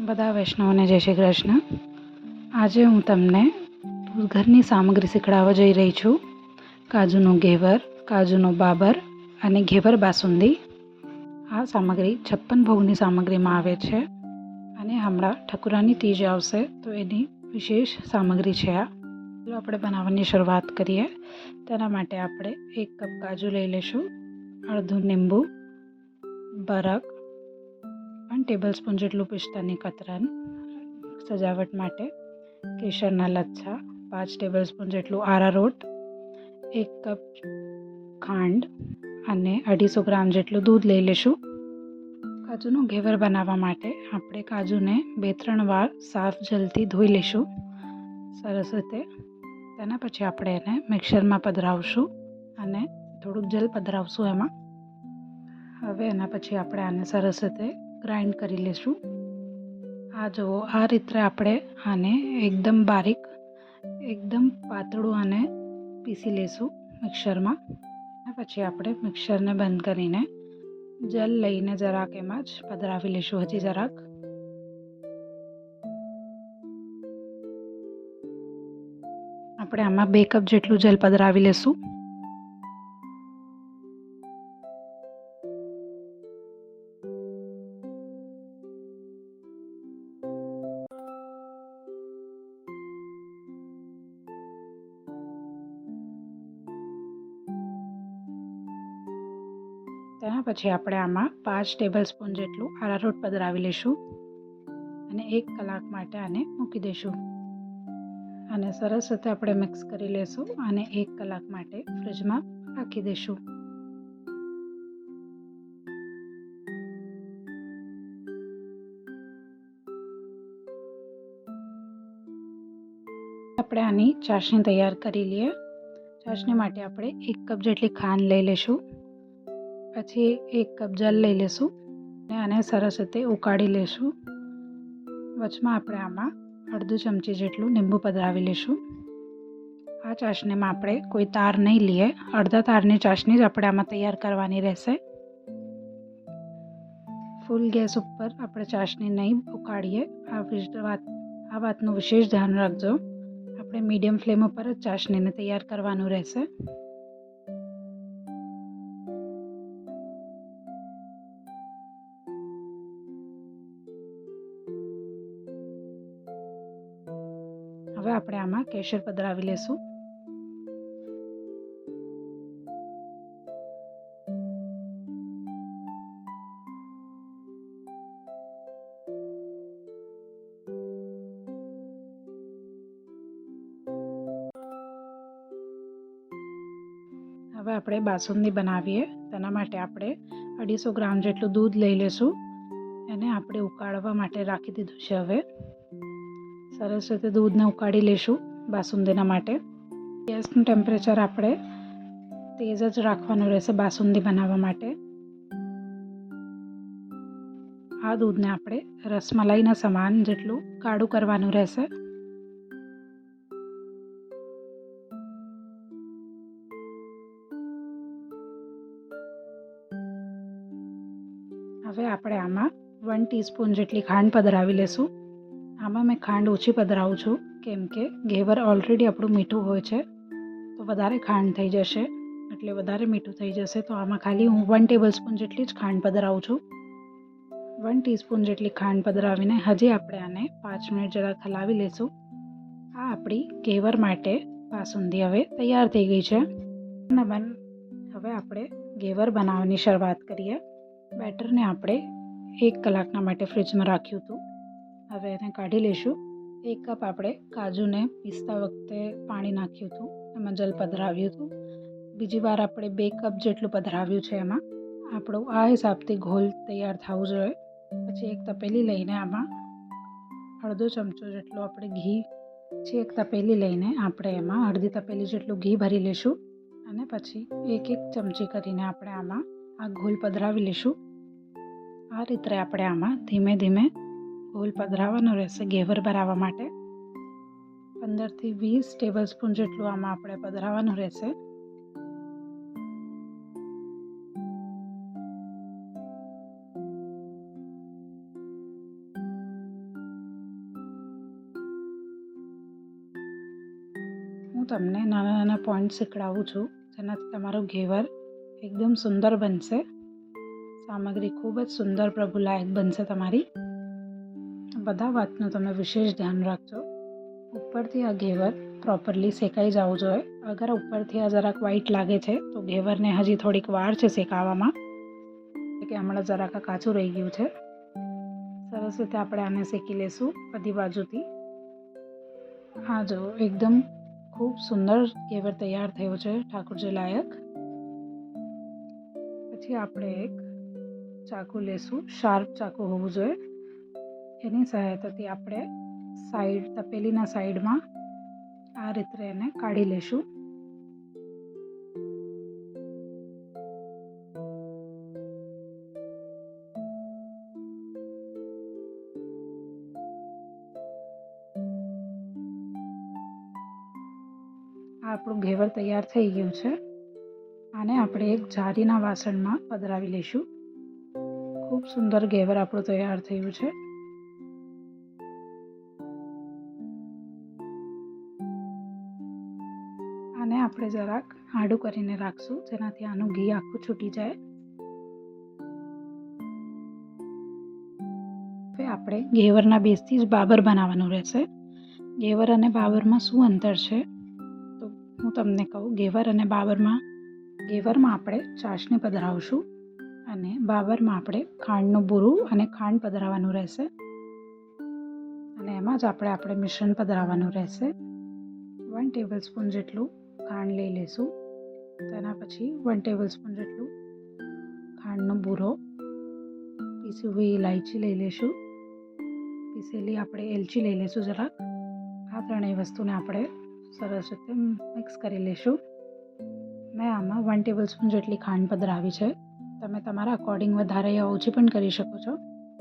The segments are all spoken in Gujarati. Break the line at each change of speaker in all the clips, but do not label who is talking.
બધા વૈષ્ણવને જય શ્રી કૃષ્ણ. આજે હું તમને ઘરની સામગ્રી શીખડાવવા જઈ રહી છું. કાજુનો ઘેવર, કાજુનો બાબર અને ઘેવર બાસુંદી. આ સામગ્રી છપ્પન ભોગની સામગ્રીમાં આવે છે અને હમણાં ઠકુરાની તીજ આવશે તો એની વિશેષ સામગ્રી છે આ. ચાલો આપણે બનાવવાની શરૂઆત કરીએ. તેના માટે આપણે એક કપ કાજુ લઈ લઈશું, અડધું લીંબુ બરક વન ટેબલ સ્પૂન જેટલું પિસ્તાની કતરન સજાવટ માટે, કેસરના લચ્છા, પાંચ ટેબલ સ્પૂન જેટલું આરારોટ, એક કપ ખાંડ અને અઢીસો ગ્રામ જેટલું દૂધ લઈ લઈશું કાજુનું ઘેવર બનાવવા માટે આપણે કાજુને બે ત્રણ વાર સાફ જલથી ધોઈ લઈશું સરસ રીતે. તેના પછી આપણે એને મિક્સરમાં પધરાવશું અને થોડુંક જલ પધરાવશું એમાં. હવે એના પછી આપણે આને સરસ રીતે ગ્રાઇન્ડ કરી લઈશું આ જુઓ, આ રીતે આપણે આને એકદમ બારીક, એકદમ પાતળું આને પીસી લઈશું મિક્સરમાં. પછી આપણે મિક્સરને બંધ કરીને જલ લઈને જરાક એમાં જ પધરાવી લઈશું હજી જરાક. આપણે આમાં બે કપ જેટલું જલ પધરાવી લઈશું તેના પછી આપણે આમાં પાંચ ટેબલ સ્પૂન જેટલું આરારોટ પધરાવી લઈશું અને એક કલાક માટે આને મૂકી દઈશું. અને સરસ રીતે આપણે મિક્સ કરી લઈશું અને એક કલાક માટે ફ્રીજમાં રાખી દઈશું. આપણે આની ચાસણી તૈયાર કરી લઈએ. ચાસણી માટે આપણે એક કપ જેટલી ખાંડ લઈ લઈશું. પછી એક કપ જલ લઈ લઈશું અને આને સરસ રીતે ઉકાળી લઈશું વચમાં આપણે આમાં અડધું ચમચી જેટલું લીંબુ પધરાવી લઈશું આ ચાસણીમાં આપણે કોઈ તાર નહીં લઈએ. અડધા તારની ચાસણી જ આપણે આમાં તૈયાર કરવાની રહેશે. ફૂલ ગેસ ઉપર આપણે ચાસણી નહીં ઉકાળીએ. આ વાત, આ વાતનું વિશેષ ધ્યાન રાખજો. આપણે મીડિયમ ફ્લેમ ઉપર જ ચાસણીને તૈયાર કરવાનું રહેશે. કેસર પધરાવી લેશું. હવે આપણે બાસુંદી બનાવીએ. તેના માટે આપણે અઢીસો ગ્રામ જેટલું દૂધ લઈ લેશું. એને આપણે ઉકાળવા માટે રાખી દીધું છે હવે. સરસ રીતે દૂધને ઉકાળી લઈશું બાસુંદીના માટે. ગેસનું ટેમ્પરેચર આપણે તેજ જ રાખવાનું રહેશે બાસુંદી બનાવવા માટે. આ દૂધને આપણે રસમલાઈના સમાન જેટલું કાળું કરવાનું રહેશે. હવે આપણે આમાં વન ટીસ્પૂન જેટલી ખાંડ પધરાવી લેશું. આમાં મેં ખાંડ ઓછી પધરાવું છું. કેમ કે ઘેવર ઓલરેડી આપણું મીઠું હોય છે, તો વધારે ખાંડ થઈ જશે. એટલે વધારે મીઠું થઈ જશે તો આમાં ખાલી હું વન ટેબલ સ્પૂન જેટલી જ ખાંડ પધરાવું છું. વન ટીસ્પૂન જેટલી ખાંડ પધરાવીને હજી આપણે આને પાંચ મિનિટ જરા હલાવી લઈશું આ આપણી ઘેવર માટે બાસુંદી હવે તૈયાર થઈ ગઈ છે. હવે આપણે ઘેવર બનાવવાની શરૂઆત કરીએ. બેટરને આપણે એક કલાકના માટે ફ્રિજમાં રાખ્યું હતું. હવે એને કાઢી લઈશું. એક કપ આપણે કાજુને પીસતા વખતે પાણી નાખ્યું હતું. એમાં જલ પધરાવ્યું હતું. બીજી વાર આપણે બે કપ જેટલું પધરાવ્યું છે એમાં. આપણું આ હિસાબથી ઘોલ તૈયાર થવું જોઈએ. પછી એક તપેલી લઈને આમાં અડધો ચમચો જેટલો આપણે ઘી પછી એક તપેલી લઈને આપણે એમાં અડધી તપેલી જેટલું ઘી ભરી લઈશું અને પછી એક એક ચમચી કરીને આપણે આમાં આ ઘોલ પધરાવી લઈશું આ રીતે આપણે આમાં ધીમે ધીમે ઘોલ પધરાવવાનો રહેશે ઘેવર ભરાવવા માટે. પંદરથી વીસ ટેબલ સ્પૂન જેટલું આમાં આપણે પધરાવવાનું રહેશે. હું તમને નાના નાના પોઈન્ટ શીખડાવું છું, જેનાથી તમારું ઘેવર એકદમ સુંદર બનશે. સામગ્રી ખૂબ જ સુંદર પ્રભુલાયક બનશે તમારી. બધા વાતનું તમે વિશેષ ધ્યાન રાખજો. ઉપરથી આ ઘેવર પ્રોપરલી શેકાઈ જવું જોઈએ. અગર ઉપરથી આ જરાક વ્હાઈટ લાગે છે, તો ઘેવરને હજી થોડીક વાર છે શેકાવામાં. કે હમણાં જરાક કાચું રહી ગયું છે. સરસ રીતે આપણે આને શેકી લેશું બધી બાજુથી. હા, જો, એકદમ ખૂબ સુંદર ઘેવર તૈયાર થયો છે ઠાકોરજી લાયક. પછી આપણે એક ચાકુ લેશું શાર્પ ચાકુ હોવું જોઈએ. એની સહાયતાથી આપણે સાઈડ તપેલીના સાઈડમાં આ રીતે એને કાઢી લેશું. આપણું ઘેવર તૈયાર થઈ ગયું છે. આને આપણે એક જારીના વાસણમાં પધરાવી લઈશું ખૂબ સુંદર ઘેવર આપણું તૈયાર થયું છે. આપણે જરાક આડું કરીને રાખશું, જેનાથી આનું ઘી આખું છૂટી જાય. આપણે ઘેવરના બેસથી જ બાબર બનાવવાનું રહેશે. ઘેવર અને બાબરમાં શું અંતર છે? તો હું તમને કહું, ઘેવર અને બાબરમાં, ઘેવરમાં આપણે ચાસણી પધરાવશું અને બાબરમાં આપણે ખાંડનું બુરું અને ખાંડ પધરાવવાનું રહેશે. અને એમાં જ આપણે આપણે મિશ્રણ પધરાવવાનું રહેશે. વન ટેબલ સ્પૂન જેટલું ખાંડ લઈ લઈશું તેના પછી વન ટેબલ સ્પૂન જેટલું ખાંડનો બૂરો પીસી હોય ઇલાયચી લઈ લઈશું પીસેલી આપણે એલચી લઈ લઈશું જરાક. આ ત્રણેય વસ્તુને આપણે સરસ રીતે મિક્સ કરી લઈશું મેં આમાં વન ટેબલ સ્પૂન જેટલી ખાંડ પધરાવી છે. તમે તમારા અકોર્ડિંગ વધારે ઓછી પણ કરી શકો છો.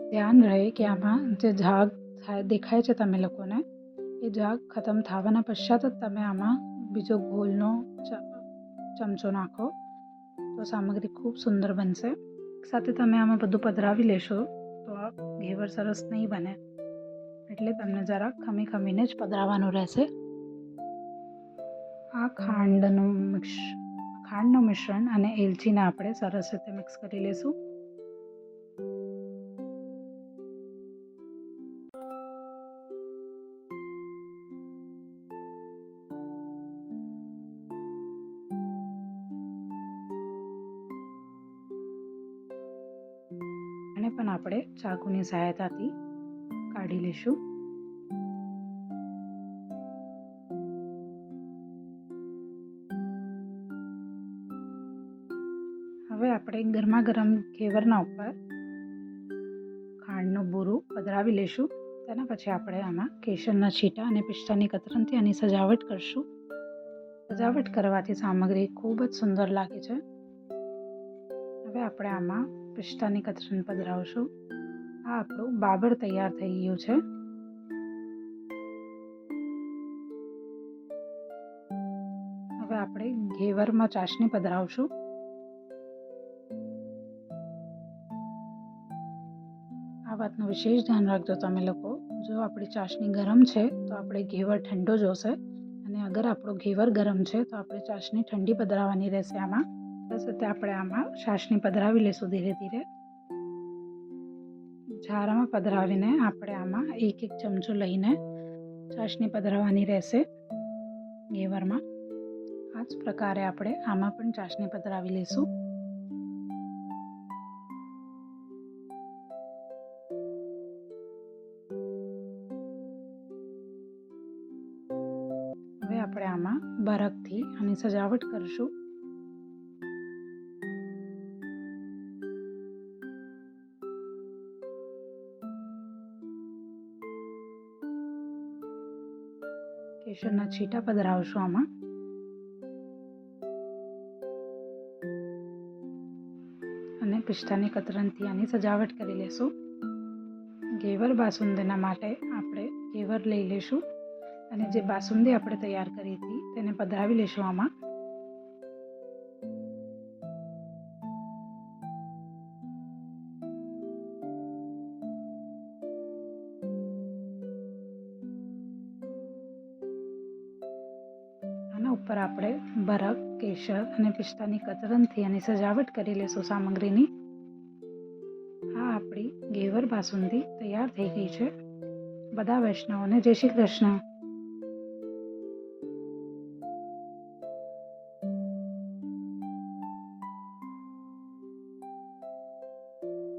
ધ્યાન રહે કે આમાં જે ઝાગ દેખાય છે તમે લોકોને, એ ઝાગ ખતમ થવાના પશ્ચાત જ તમે આમાં બીજો ગોલનો ચમચો નાખો. તો સામગ્રી ખૂબ સુંદર બનશે. સાથે તમે આમાં બધું પધરાવી લેશો, તો આ ઘેવર સરસ નહીં બને. એટલે તમને જરા ખમી ખમીને જ પધરાવવાનું રહેશે. આ ખાંડનું મિક્સ ખાંડનું મિશ્રણ અને એલચીને આપણે સરસ રીતે મિક્સ કરી લઈશું અને પણ આપણે ચાકુની સહાયતાથી કાઢી લઈશું હવે આપણે ગરમા ગરમ ઘેવરના ઉપર ખાંડનું બૂરું પધરાવી લઈશું તેના પછી આપણે આમાં કેસરના છીટા અને પિસ્તાની કતરનથી આની સજાવટ કરશું. સજાવટ કરવાથી સામગ્રી ખૂબ જ સુંદર લાગે છે. હવે આપણે આમાં પિસ્તાની કતરણ પધરાવશું આ આપણું બાબર તૈયાર થઈ ગયું છે. હવે આપણે ઘેવરમાં ચાસણી પધરાવશું આ વાતનું વિશેષ ધ્યાન રાખજો તમે લોકો. જો આપણી ચાસણી ગરમ છે, તો આપણે ઘેવર ઠંડો જોશે. અને અગર આપણો ઘેવર ગરમ છે, તો આપણે ચાસણી ઠંડી પધરાવવાની રહેશે આમાં. બસ રીતે આપણે આમાં ચાસણી પધરાવી લઈશું ધીરે ધીરે. ઝારામાં પધરાવીને આપણે આમાં એક એક ચમચો લઈને ચાસણી પધરાવવાની રહેશે ઘેવરમાં આ જ પ્રકારે આપણે આમાં પણ ચાસણી પધરાવી લઈશું હવે આપણે આમાં બરફથી આની સજાવટ કરીશું. કેસરના છીટા પધરાવશું આમાં? અને પિસ્તાની કતરનથી આની સજાવટ કરી લેશું. ઘેવર બાસુંદીના માટે આપણે ઘેવર લઈ લેશું. અને જે બાસુંદી આપણે તૈયાર કરી હતી તેને પધરાવી લેશું આમાં. બરફ, કેસર અને પિસ્તાની કતરનથી એની સજાવટ કરી લેશું સામગ્રીની આ આપણી ઘેવર બાસુંદી તૈયાર થઈ ગઈ છે. બધા વૈષ્ણવોને જય શ્રી કૃષ્ણ.